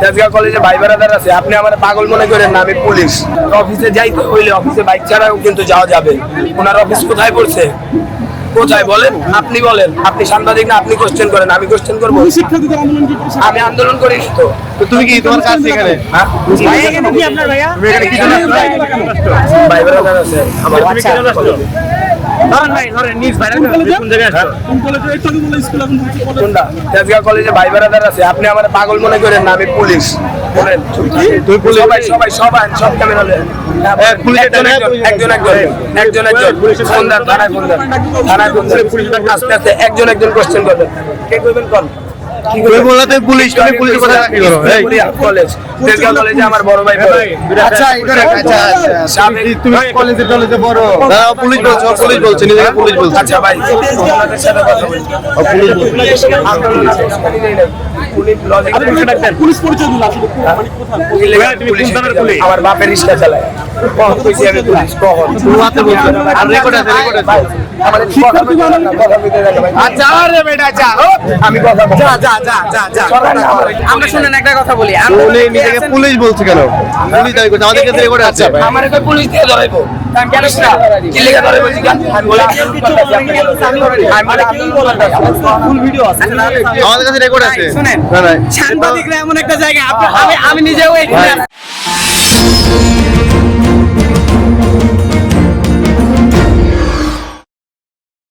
তেজগাঁও কলেজে ভাই বেড়াদার আছে আপনি আমার পাগল মনে করেন না আমি পুলিশ অফিসে যাইতে হইলে অফিসে বাইক ছাড়াও কিন্তু যাওয়া যাবে ওনার অফিস কোথায় পড়ছে কোথায় বলেন আপনি বলেন আপনি সাংবাদিক না আপনি কোশ্চেন করেন আমি কোশ্চেন করব? আমি আন্দোলন করি তো তুমি কি তোমার কাজ এখানে হ্যাঁ ভাইয়া এখানে কি ভাই কোন? কোন কলেজে? একটু স্কুল এখন কোনটা? তেজগাঁও কলেজে ভাই আছে। আপনি আমার পাগল মনে করেন না আমি পুলিশ বলেন। তুই পুলিশ? সবাই সবাই সবাই সব ক্যামেরা পুলিশের একজন একজন একজন একজন একজন ফোন দেন থানায় ফোন দেন থানায় ফোন দেন আস্তে আস্তে একজন একজন কোশ্চেন করবেন। কে করবেন? কোন কি তুমি করবেন তুমি পুলিশ কথা কি করো? এই। কলেজ। তেজগাঁও কলেজে আমার বড় ভাই পড়ে। আচ্ছা এখানে আচ্ছা তুমি কলেজে টলেজে বড় না পুলিশ বলছো পুলিশ বলছে নিজেকে পুলিশ বলছে। আচ্ছা ভাই পুলিশ বলছে। পুলিশ পরিচয় আসলে মানে আমার বাপের রিক্সা চালায়। আচ্ছা শুনেন একটা কথা বলি। পুলিশ বলছে কেন? পুলিশ দাবি করছে। আমাদের কাছে রেকর্ড আছে আমার পুলিশ দিয়ে ধরাইবো। আমাদের কাছে রেকর্ড আছে। সাংবাদিকরা এমন একটা জায়গা আমি আমি নিজেও এখানে।